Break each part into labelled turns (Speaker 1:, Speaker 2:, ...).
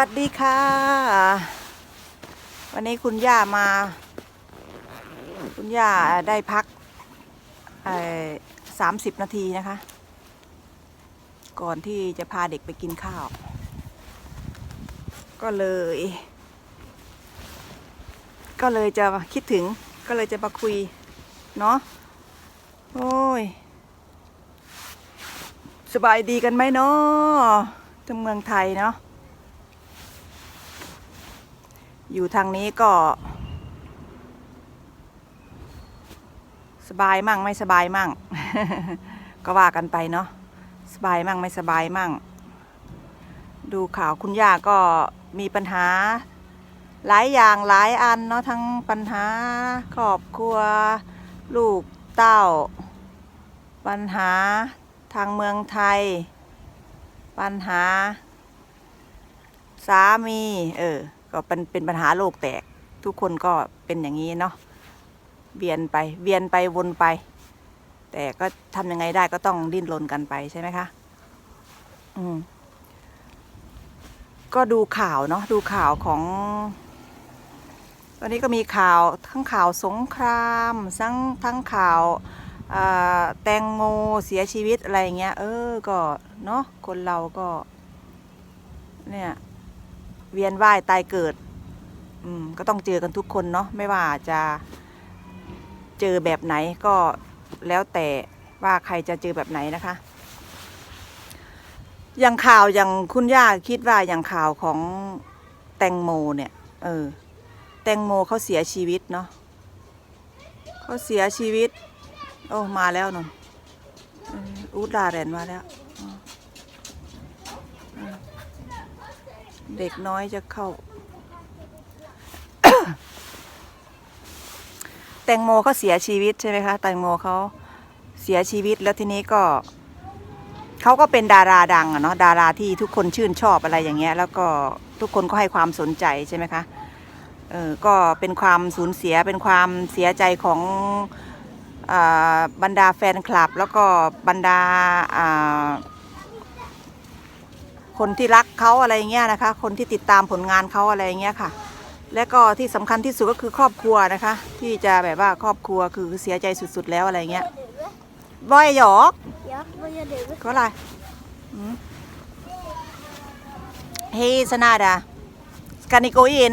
Speaker 1: วัสดีค่ะ วันนี้คุณย่ามา คุณย่าได้พักสามสิบนาทีนะคะ ก่อนที่จะพาเด็กไปกินข้าว ก็เลย ก็เลยจะคิดถึงก็เลยจะมาคุย เนาะโอ้ย สบายดีกันไหมเนาะที่เมืองไทยเนาะ อยู่ทางนี้ก็ สบายมั่งไม่สบายมั่ง ก็ว่ากันไปเนาะสบายมั่งไม่สบายมั่ง ดูข่าวคุณย่าก็มีปัญหาหลายอย่างหลายอันเนาะทั้งปัญหาครอบครัว ลูกเต้า ปัญหาทางเมืองไทย ปัญหา สามี เออ ก็เป็นเป็นปัญหาโลกแตก ทุกคนก็เป็นอย่างนี้เนาะเวียนไปเวียนไปวนไป แต่ก็ทำยังไงได้ก็ต้องดิ้นรนกันไปใช่ไหมคะอืมก็ดูข่าวเนาะดูข่าวของตอนนี้ก็มีข่าวทั้งข่าวสงครามทั้งทั้งข่าวอ่าแตงโมเสียชีวิตอะไรเงี้ย เออก็เนาะคนเราก็ เนี่ย เวียนว่ายตายเกิด อืมก็ต้องเจอกันทุกคนเนาะไม่ว่าจะเจอแบบไหนก็แล้วแต่ว่าใครจะเจอแบบไหนนะคะ อย่างข่าวอย่างคุณย่าคิดว่าอย่างข่าวของแตงโมเนี่ย เออ แตงโมเขาเสียชีวิตเนาะเขาเสียชีวิต โอ้มาแล้วนนอออูดาแรนมาแล้ว เด็กน้อยจะเข้า แตงโมเขาเสียชีวิตใช่ไหมคะ แตงโมเขาเสียชีวิตแล้วทีนี้ก็เขาก็เป็นดาราดังอะเนาะดาราที่ทุกคนชื่นชอบอะไรอย่างเงี้ย แล้วก็ทุกคนก็ให้ความสนใจใช่ไหมคะเออก็เป็นความสูญเสียเป็นความเสียใจของอบรรดาแฟนคลับ แล้วก็บรรดา คนที่รักเขาอะไรเงี้ยนะคะ คนที่ติดตามผลงานเขาอะไรเงี้ยค่ะ และก็ที่สำคัญที่สุดก็คือครอบครัวนะคะ ที่จะแบบว่าครอบครัวคือเสียใจสุดๆแล้วอะไรเงี้ยบอยหยอก
Speaker 2: Ja, vad gör du?
Speaker 1: ก็อะไรเฮ้สนาดาสกานิโกอิน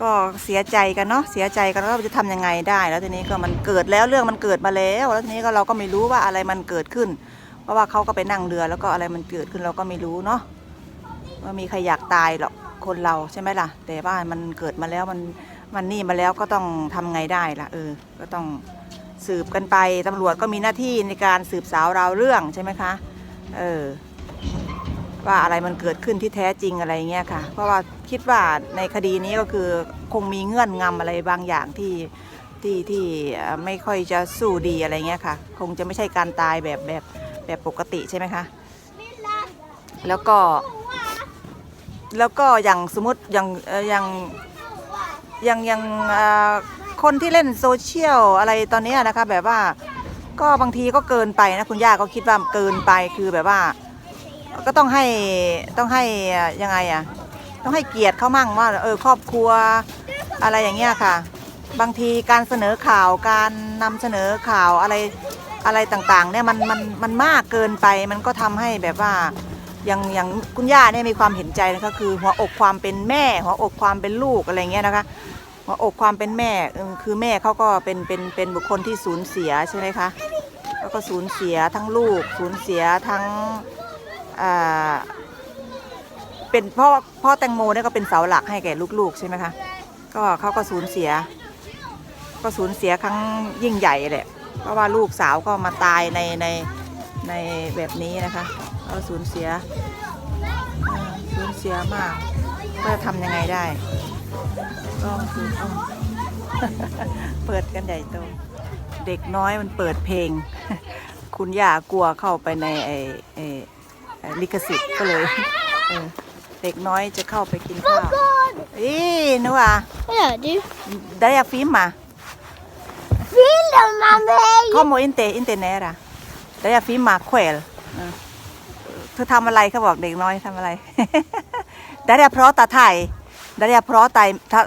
Speaker 1: ก็เสียใจกันเนาะเสียใจกันแล้วเราจะทำยังไงได้ แล้วทีนี้ก็มันเกิดแล้วเรื่องมันเกิดมาแล้ว แล้วทีนี้ก็เราก็ไม่รู้ว่าอะไรมันเกิดขึ้น เพราะว่าเขาก็ไปนั่งเรือแล้วก็อะไรมันเกิดขึ้นเราก็ไม่รู้เนาะว่ามีใครอยากตายหรอกคนเราใช่ไหมล่ะ แต่ว่ามันเกิดมาแล้วมันมันนี่มาแล้วก็ต้องทำไงได้ล่ะเออ ก็ต้องสืบกันไปตำรวจก็มีหน้าที่ในการสืบสาวราวเรื่องใช่ไหมคะเออว่าอะไรมันเกิดขึ้นที่แท้จริงอะไรเงี้ยค่ะ เพราะว่าคิดว่าในคดีนี้ก็คือคงมีเงื่อนงำอะไรบางอย่างที่ที่ที่ไม่ค่อยจะสู้ดีอะไรเงี้ยค่ะ คงจะไม่ใช่การตายแบบแบบ แบบปกติใช่ไหมคะ แล้วก็ แล้วก็อย่างสมมติอย่างเอ่ออย่างอย่างอย่างเอ่อคนที่เล่นโซเชียลอะไรตอนเนี้ยนะคะ แบบว่าก็บางทีก็เกินไปนะคุณย่าก็คิดว่าเกินไปคือแบบว่า ก็ต้องให้ต้องให้เอ่อยังไงอะต้องให้เกียรติเขามั่งว่าเออครอบครัวอะไรอย่างเงี้ยค่ะ บางทีการเสนอข่าวการนำเสนอข่าวอะไร อะไรต่างๆเนี่ยมันมันมันมากเกินไปมันก็ทำให้แบบว่าอย่างอย่างคุณย่าเนี่ยมีความเห็นใจนะคะคือหัวอกความเป็นแม่ หัวอกความเป็นลูกอะไรเงี้ยนะคะหัวอกความเป็นแม่คือแม่เขาก็เป็นเป็นเป็นบุคคลที่สูญเสียใช่ไหมคะแล้วก็สูญเสียทั้งลูกสูญเสียทั้งอ่าเป็นพ่อพ่อแตงโมเนี่ยก็เป็นเสาหลักให้แก่ลูกๆใช่ไหมคะก็เขาก็สูญเสีย ก็สูญเสียครั้งยิ่งใหญ่แหละ เพราะว่าลูกสาวก็มาตายในในในแบบนี้นะคะก็สูญเสียเอ่อสูญเสียมาก ก็จะทำยังไงได้ก็คือต้องเปิดกันใหญ่โตเด็กน้อยมันเปิดเพลง คุณย่ากลัวเข้าไปในไอ้ไอ้ไอ้ลิขสิทธิ์ก็เลยเออเด็กน้อยจะเข้าไปกินข้าวอีนัว
Speaker 2: Vad gör du?
Speaker 1: ได้ยาฟิล์มมา
Speaker 2: Filma mig!
Speaker 1: Como inte, inte nära. Där jag filmar själv. Ja. เธอทำอะไรเขาบอกเด็กน้อยทำอะไรได้แต่เพราะตาไทยได้แต่เพราะไต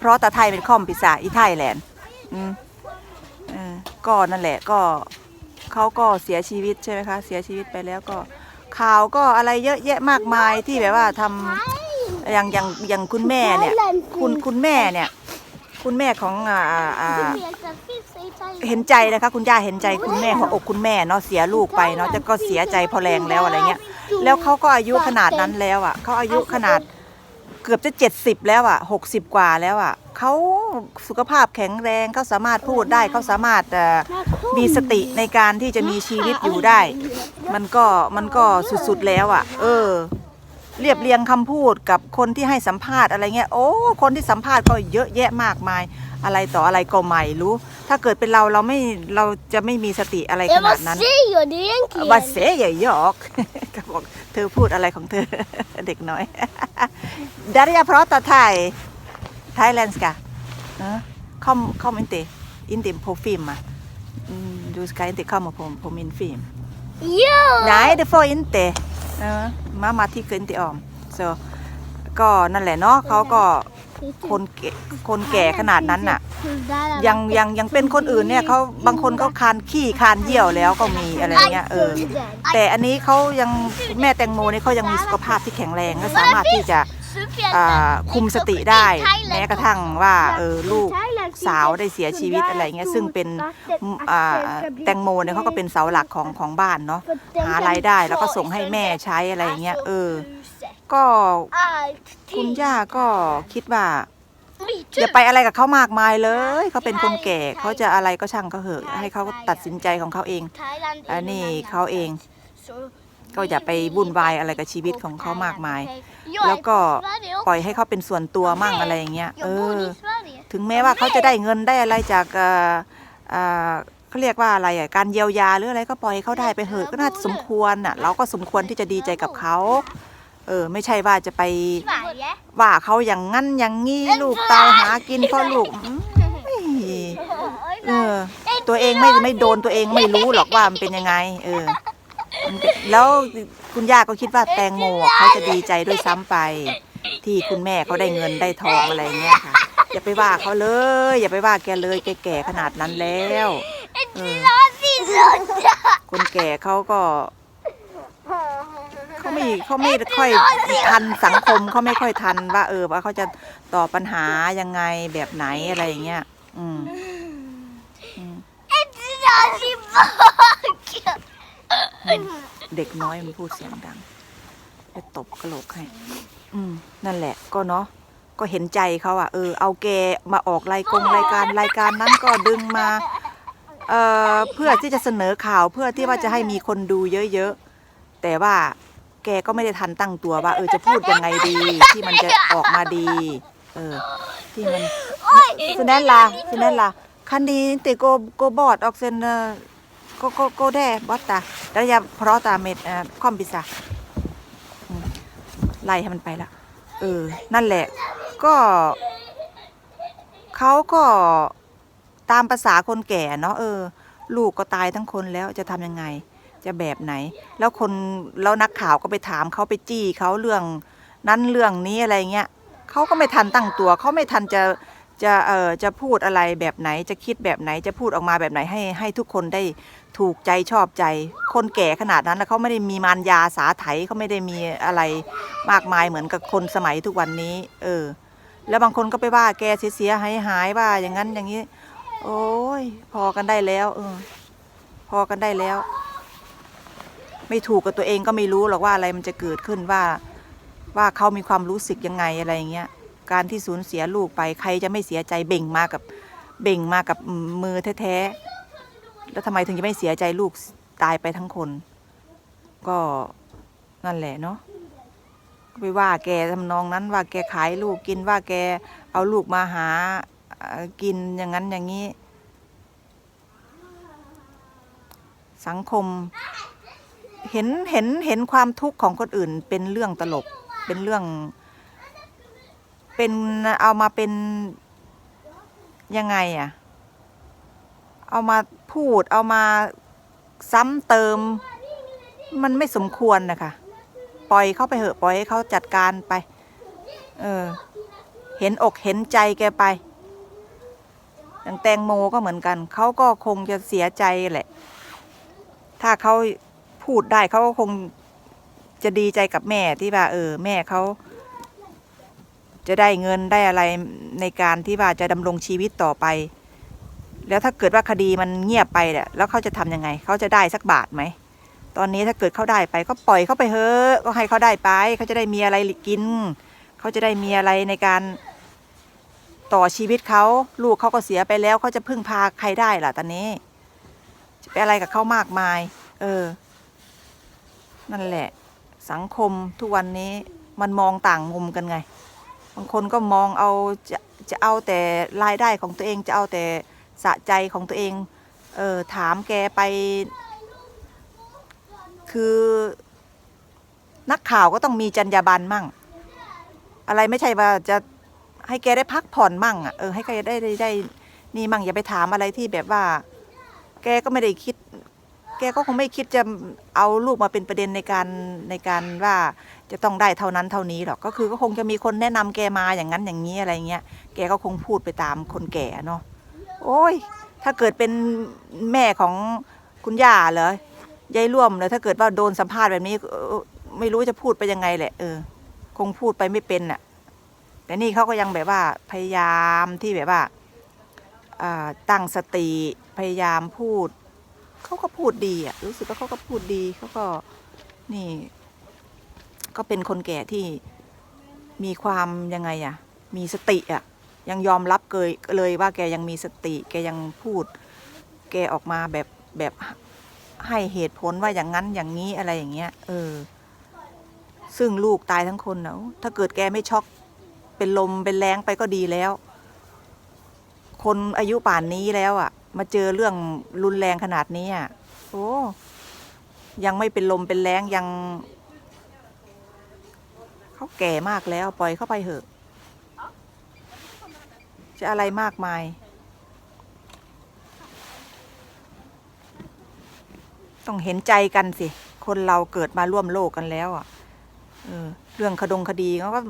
Speaker 1: เพราะตาไทยเป็นคอมพิซาอีไทยแลนด์อืมเออก็นั่นแหละก็เขาก็เสียชีวิตใช่ไหมคะ เสียชีวิตไปแล้วก็ ข่าวก็อะไรเยอะแยะมากมายที่แบบว่าทำอย่างอย่างอย่างคุณแม่เนี่ย คุณคุณแม่เนี่ย คุณแม่ของอ่าอ่า เห็นใจนะคะ คุณย่าเห็นใจคุณแม่หัวอกคุณแม่เนาะเสียลูกไปเนาะแต่ก็เสียใจพอแรงแล้วอะไรเงี้ย แล้วเขาก็อายุขนาดนั้นแล้วอะเขาอายุขนาดเกือบจะเจ็ดสิบแล้วอะหกสิบกว่าแล้วอะเขาสุขภาพแข็งแรงเขาสามารถพูดได้เขาสามารถมีสติในการที่จะมีชีวิตอยู่ได้ มันก็มันก็สุดๆแล้วอะ เออ เรียบเรียงคำพูดกับคนที่ให้สัมภาษณ์อะไรเงี้ยโอ้คนที่สัมภาษณ์ก็เยอะแยะมากมาย อะไรต่ออะไรก็ไม่รู้ ถ้าเกิดเป็นเราเราไม่เราจะไม่มีสติอะไรข
Speaker 2: Jag
Speaker 1: นาด
Speaker 2: var
Speaker 1: นั้น
Speaker 2: säger det egentligen?
Speaker 1: ว่าเสียใหญ่หยอกก็บอกเธอพูดอะไรของเธอเด็กน้อยดาริยาเพราะตาไทยไทยแลนด์สกาเออคอมคอมอินเตอินเตโพฟิมอะอืมดูสกายอินเตคอมมาผมผมอินฟิล์ม
Speaker 2: Ja!
Speaker 1: ไหนเดฟอินเตเออ มามาที่เกินติออม so ก็นั่นแหละเนาะเขาก็คนแก่คนแก่ขนาดนั้นน่ะ ยังยังยังเป็นคนอื่นเนี่ยเขาบางคนเขาคานขี้คานเยี่ยวแล้วก็มีอะไรเงี้ยเออแต่อันนี้เขายังแม่แตงโมเนี่ยเขายังมีสุขภาพที่แข็งแรงและสามารถที่จะอ่าคุมสติได้ แม้กระทั่งว่าเออลูก สาวได้เสียชีวิตอะไรเงี้ยซึ่งเป็นอ่าแตงโมเนี่ยเขาก็เป็นเสาหลักของของบ้านเนาะหารายได้แล้วก็ส่งให้แม่ใช้อะไรเงี้ยเออ ก็คุณย่าก็คิดว่าอย่าไปอะไรกับเขามากมายเลยเขาเป็นคนแก่เขาจะอะไรก็ช่างเขาเหอะให้เขาตัดสินใจของเขาเองอันนี้เขาเอง ก็อย่าไปวุ่นวายอะไรกับชีวิตของเขามากมาย แล้วก็ปล่อยให้เขาเป็นส่วนตัวมั่งอะไรอย่างเงี้ยเออถึงแม้ว่าเขาจะได้เงินได้อะไรจากเอ่อเอ่อเขาเรียกว่าอะไรอะการเยียวยาหรืออะไรก็ปล่อยให้เขาได้ไปเหอะก็น่าสมควรอะเราก็สมควรที่จะดีใจกับเขาเออไม่ใช่ว่าจะไปว่าเขาอย่างงั้นอย่างงี้ลูกตายหากินเพราะลูกอืมเออตัวเองไม่ไม่โดนตัวเองไม่รู้หรอกว่ามันเป็นยังไง เออมันเป็น แล้วคุณย่าก็คิดว่าแตงโมอะเขาจะดีใจด้วยซ้ำไป ที่คุณแม่เขาได้เงินได้ทองอะไรเงี้ยค่ะ อย่าไปว่าเขาเลย อย่าไปว่าแกเลยแกแก่ขนาดนั้นแล้วเออคนแก่เขาก็เขาไม่เขาไม่ค่อยทันสังคมเขาไม่ค่อยทันว่า เออว่าเขาจะตอบปัญหายังไงแบบไหนอะไรอย่างเงี้ยอืมอืม เด็กน้อยมันพูดเสียงดังจะตบกระโหลกให้ อืม นั่นแหละ ก็เนาะ ก็เห็นใจเขาอะเออ เอาแกมาออกรายกงรายการรายการนั้นก็ดึงมา เอ่อ เพื่อที่จะเสนอข่าวเพื่อที่ว่าจะให้มีคนดูเยอะๆ แต่ว่าแกก็ไม่ได้ทันตั้งตัวว่า เออ จะพูดยังไงดี ที่มันจะออกมาดี เออ ที่มันสุนันลาสุนันลาคันดีติโกโกบอดออกเซน เออโกโกโกแดบอสตาแล้วยาเพราะตาเม็ดเอ่อคอมพิซาไล่ให้มันไปละเออ นั่นแหละ ก็เขาก็ตามภาษาคนแก่เนาะเออ ลูกก็ตายทั้งคนแล้วจะทำยังไง จะแบบไหน แล้วคนแล้วนักข่าวก็ไปถามเขาไปจี้เขาเรื่องนั้นเรื่องนี้อะไรเงี้ยเขาก็ไม่ทันตั้งตัวเขาไม่ทันจะ จะเอ่อจะพูดอะไรแบบไหนจะคิดแบบไหนจะพูดออกมาแบบไหนให้ให้ทุกคนได้ถูกใจชอบใจ คนแก่ขนาดนั้นแล้วเขาไม่ได้มีมารยาสาไถเขาไม่ได้มีอะไรมากมายเหมือนกับคนสมัยทุกวันนี้ เออ แล้วบางคนก็ไปว่าแกเสียหายหายว่าอย่างนั้นอย่างนี้ โอ้ย พอกันได้แล้ว เออ พอกันได้แล้ว ไม่ถูกกับตัวเองก็ไม่รู้หรอกว่าอะไรมันจะเกิดขึ้นว่า ว่าเขามีความรู้สึกยังไงอะไรอย่างเงี้ย การที่สูญเสียลูกไป ใครจะไม่เสียใจเบ่งมากับเบ่งมากับมือแท้ๆแล้วทำไมถึงจะไม่เสียใจลูกตายไปทั้งคน ก็นั่นแหละเนาะไปว่าแกทำนองนั้นว่าแกขายลูกกินว่าแกเอาลูกมาหากินอย่างนั้นอย่างนี้ สังคม เห็นเห็นเห็นความทุกข์ของคนอื่นเป็นเรื่องตลกเป็นเรื่อง เป็นเอามาเป็นยังไงอะเอามาพูดเอามาซ้ำเติม มันไม่สมควรนะคะปล่อยเขาไปเหอะปล่อยให้เขาจัดการไป เออ เห็นอกเห็นใจแกไปอย่างแตงโมก็เหมือนกัน เขาก็คงจะเสียใจแหละ ถ้าเขาพูดได้เขาก็คงจะดีใจกับแม่ที่ว่าเออ แม่เขา จะได้เงินได้อะไรในการที่ว่าจะดำรงชีวิตต่อไป แล้วถ้าเกิดว่าคดีมันเงียบไปเนี่ยแล้วเขาจะทำยังไง เขาจะได้สักบาทไหม ตอนนี้ถ้าเกิดเขาได้ไปก็ปล่อยเขาไปเถอะก็ให้เขาได้ไป เขาจะได้มีอะไรกิน เขาจะได้มีอะไรในการต่อชีวิตเขาลูกเขาก็เสียไปแล้วเขาจะพึ่งพาใครได้ล่ะตอนนี้ จะไปอะไรกับเขามากมาย เออ นั่นแหละ สังคมทุกวันนี้มันมองต่างมุมกันไง บางคนก็มองเอาจะจะเอาแต่รายได้ของตัวเองจะเอาแต่สะใจของตัวเองเออถามแกไป คือนักข่าวก็ต้องมีจรรยาบรรณมั่ง อะไรไม่ใช่ว่าจะให้แกได้พักผ่อนมั่งอะเออให้แกได้ได้ได้นี่มั่งอย่าไปถามอะไรที่แบบว่า แกก็ไม่ได้คิด แกก็คงไม่คิดจะเอาลูกมาเป็นประเด็นในการในการว่า จะต้องได้เท่านั้นเท่านี้หรอกก็คือก็คงจะมีคนแนะนำแกมาอย่างนั้นอย่างนี้อะไรเงี้ยแกก็คงพูดไปตามคนแก่เนาะโอ้ย ถ้าเกิดเป็นแม่ของคุณย่าเหรอยายร่วมเลยถ้าเกิดว่าโดนสัมภาษณ์แบบนี้ไม่รู้จะพูดไปยังไงแหละเออ คงพูดไปไม่เป็นน่ะแต่นี่เขาก็ยังแบบว่าพยายามที่แบบว่าอ่าตั้งสติพยายามพูด เขาก็พูดดีอะรู้สึกว่าเขาก็พูดดีเขาก็นี่ ก็เป็นคนแก่ที่มีความยังไงอะมีสติอะยังยอมรับเกยเลยว่าแกยังมีสติ แกยังพูด แกออกมาแบบแบบให้เหตุผลว่าอย่างนั้นอย่างนี้อะไรอย่างเงี้ย เออ ซึ่งลูกตายทั้งคนเนะถ้าเกิดแกไม่ช็อกเป็นลมเป็นแรงไปก็ดีแล้ว คนอายุป่านนี้แล้วอะ่ะ มาเจอเรื่องรุนแรงขนาดนี้อะโอ้ยังไม่เป็นลมเป็นแรงยัง เขาแก่มากแล้วปล่อยเข้าไปเถอะ จะอะไรมากมาย ต้องเห็นใจกันสิ คนเราเกิดมาร่วมโลกกันแล้วอะเรื่องคดงคดีเขาก็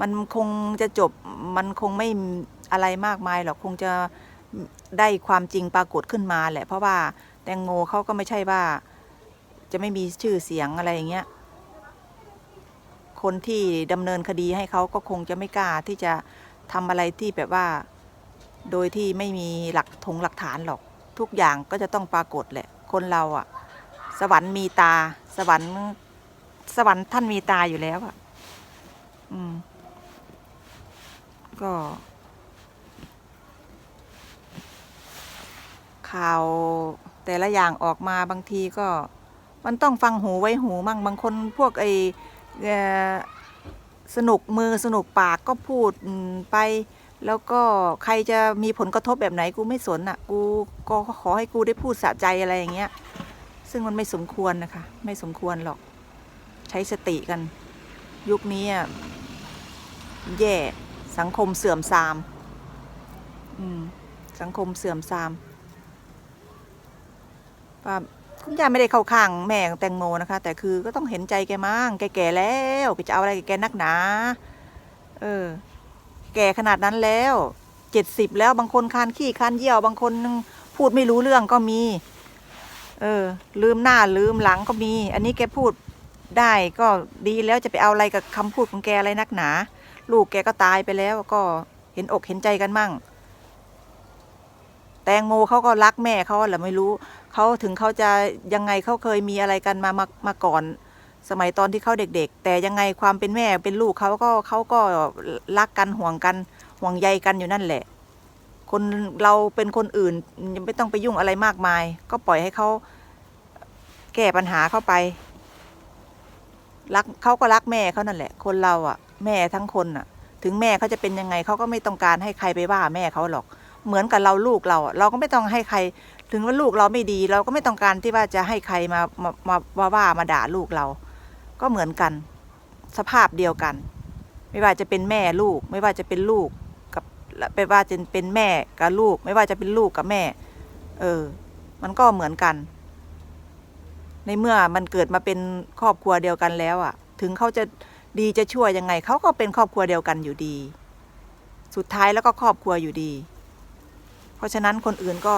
Speaker 1: มันคงจะจบมันคงไม่อะไรมากมายหรอกคงจะได้ความจริงปรากฏขึ้นมาแหละ เพราะว่าแตงโมเขาก็ไม่ใช่ว่า จะไม่มีชื่อเสียงอะไรอย่างเงี้ย คนที่ดำเนินคดีให้เขาก็คงจะไม่กล้าที่จะทำอะไรที่แบบว่า โดยที่ไม่มีหลักถงหลักฐานหรอก ทุกอย่างก็จะต้องปรากฏแหละ คนเราอะสวรรค์มีตา สวรรค์ สวรรค์ท่านมีตาอยู่แล้วอะอืม ก็ข่าวแต่ละอย่างออกมาบางทีก็ มันต้องฟังหูไว้หูมั่งบางคนพวกไอ สนุกมือสนุกปากก็พูดไปแล้วก็ใครจะมีผลกระทบแบบไหนกูไม่สนอะ กูก็ขอให้กูได้พูดสะใจอะไรอย่างเงี้ย ซึ่งมันไม่สมควรนะคะ ไม่สมควรหรอก ใช้สติกัน ยุคนี้อะแย่สังคมเสื่อมทราม อืม สังคมเสื่อมทรามว่า คุณย่าไม่ได้เข้าข้างแม่ของแตงโมนะคะ แต่คือก็ต้องเห็นใจแกมั่งแกแก่แล้วไปจะเอาอะไรกับแกนักหนา เออ แก่ขนาดนั้นแล้วเจ็ดสิบแล้วบางคนคานขี้คานเยี่ยวบางคนพูดไม่รู้เรื่องก็มี เออ ลืมหน้าลืมหลังก็มี อันนี้แกพูดได้ก็ดีแล้วจะไปเอาอะไรกับคำพูดของแกอะไรนักหนา ลูกแกก็ตายไปแล้วก็เห็นอกเห็นใจกันมั่ง แตงโมเขาก็รักแม่เขาแหละไม่รู้ เขาถึงเขาจะยังไงเขาเคยมีอะไรกันมามามาก่อน สมัยตอนที่เขาเด็ก ๆ แต่ยังไงความเป็นแม่เป็นลูกเขาก็เขาก็รักกันห่วงกันห่วงใยกันอยู่นั่นแหละ คนเราเป็นคนอื่นยังไม่ต้องไปยุ่งอะไรมากมาย ก็ปล่อยให้เขาแก้ปัญหาเข้าไปรักเขาก็รักแม่เขานั่นแหละ คนเราอะ แม่ทั้งคนอะ ถึงแม่เขาจะเป็นยังไงเขาก็ไม่ต้องการให้ใครไปว่าแม่เขาหรอก เหมือนกับเราลูกเราเราก็ไม่ต้องให้ใคร ถึงว่าลูกเราไม่ดีเราก็ไม่ต้องการที่ว่าจะให้ใครมามามาว่าว่ามาด่าลูกเรา ก็เหมือนกัน สภาพเดียวกัน ไม่ว่าจะเป็นแม่ลูก ไม่ว่าจะเป็นลูกกับไม่ว่าจะเป็นแม่กับลูก ไม่ว่าจะเป็นลูกกับแม่ เออ มันก็เหมือนกัน ในเมื่อมันเกิดมาเป็นครอบครัวเดียวกันแล้วอะถึงเขาจะดีจะชั่วยังไงเขาก็เป็นครอบครัวเดียวกันอยู่ดี สุดท้ายแล้วก็ครอบครัวอยู่ดี เพราะฉะนั้นคนอื่นก็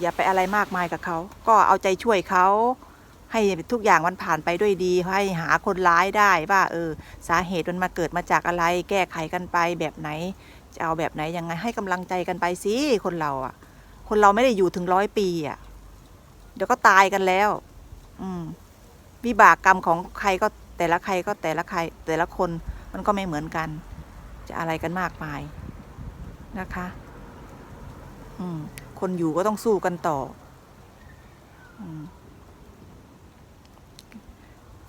Speaker 1: อย่าไปอะไรมากมายกับเขา ก็เอาใจช่วยเขาให้ทุกอย่างมันผ่านไปด้วยดี ให้หาคนร้ายได้ว่าเออสาเหตุมันมาเกิดมาจากอะไร แก้ไขกันไปแบบไหน จะเอาแบบไหนยังไงให้กำลังใจกันไปสิคนเราอะ คนเราไม่ได้อยู่ถึงร้อยปีอะเดี๋ยวก็ตายกันแล้ว อืมวิบากกรรมของใครก็แต่ละใครก็แต่ละใคร แต่ละคนมันก็ไม่เหมือนกัน จะอะไรกันมากมายนะคะ อืม คนอยู่ก็ต้องสู้กันต่ออ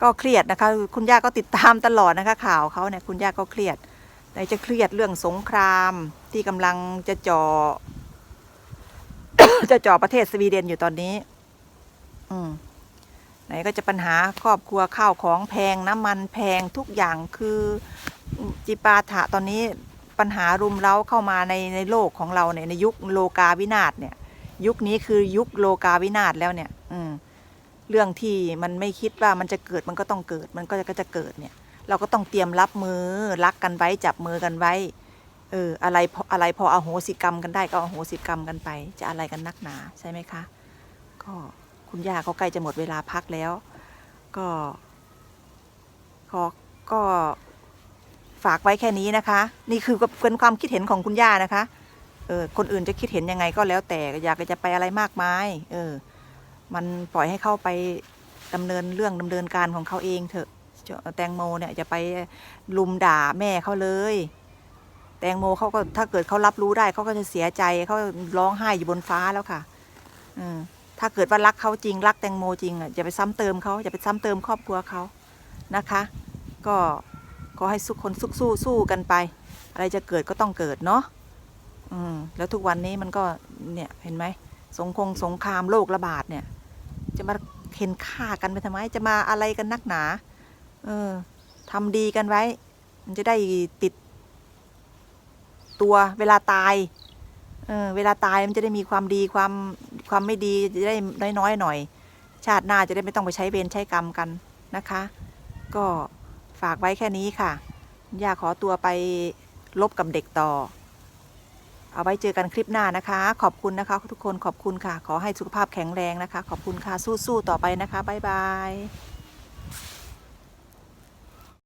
Speaker 1: ก็เครียดนะคะ คุณย่าก็ติดตามตลอดนะคะ ข่าวเขาเนี่ยคุณย่าก็เครียดแต่จะเครียดเรื่องสงครามที่กำลังจะจ่อจะจ่อประเทศสวีเดนอยู่ตอนนี้ อืมไหนก็จะปัญหาครอบครัวข้าวของแพงน้ำมันแพงทุกอย่างคือจิปาถะตอนนี้ ปัญหารุมเร้าเข้ามาในในโลกของเราเนี่ยในยุคโลกาวินาศเนี่ย ยุคนี้คือยุคโลกาวินาศแล้วเนี่ยอืมเรื่องที่มันไม่คิดว่ามันจะเกิดมันก็ต้องเกิด มันก็จะก็จะเกิดเนี่ย เราก็ต้องเตรียมรับมือรักกันไว้จับมือกันไว้เอออะไรพออะไรพออโหสิกรรมกันได้ก็อโหสิกรรมกันไป จะอะไรกันนักหนาใช่ไหมคะ ก็คุณย่าก็ใกล้จะหมดเวลาพักแล้ว ก็ก็ก็ ฝากไว้แค่นี้นะคะ นี่คือเป็นความคิดเห็นของคุณย่านะคะเออคนอื่นจะคิดเห็นยังไงก็แล้วแต่อยากจะไปอะไรมากมายเออ มันปล่อยให้เข้าไปดำเนินเรื่องดำเนินการของเขาเองเถอะแตงโมเนี่ยจะไปลุมด่าแม่เขาเลย แตงโมเขาก็ถ้าเกิดเขารับรู้ได้เขาก็จะเสียใจเขาร้องไห้อยู่บนฟ้าแล้วค่ะอืถ้าเกิดว่ารักเขาจริงรักแตงโมจริงอะอย่าไปซ้ำเติมเขาอย่าไปซ้ำเติมครอบครัวเขานะคะ ก็ ขอให้สุขคนสุขสู้สู้กันไป อะไรจะเกิดก็ต้องเกิดเนาะอืมแล้วทุกวันนี้มันก็เนี่ยเห็นไหมสงคงสงครามโรคระบาดเนี่ย จะมาเห็นฆ่ากันไปทำไม จะมาอะไรกันนักหนา เออทำดีกันไว้ มันจะได้ติด ตัวเวลาตาย เออเวลาตายมันจะได้มีความดีความความไม่ดีจะได้น้อยๆหน่อย ชาติหน้าจะได้ไม่ต้องไปใช้เวรใช้กรรมกันนะคะ ก็ ฝากไว้แค่นี้ค่ะ ย่าขอตัวไปลบกับเด็กต่อ เอาไว้เจอกันคลิปหน้านะคะ ขอบคุณนะคะ ทุกคนขอบคุณค่ะ ขอให้สุขภาพแข็งแรงนะคะ ขอบคุณค่ะสู้ๆต่อไปนะคะบ๊ายบาย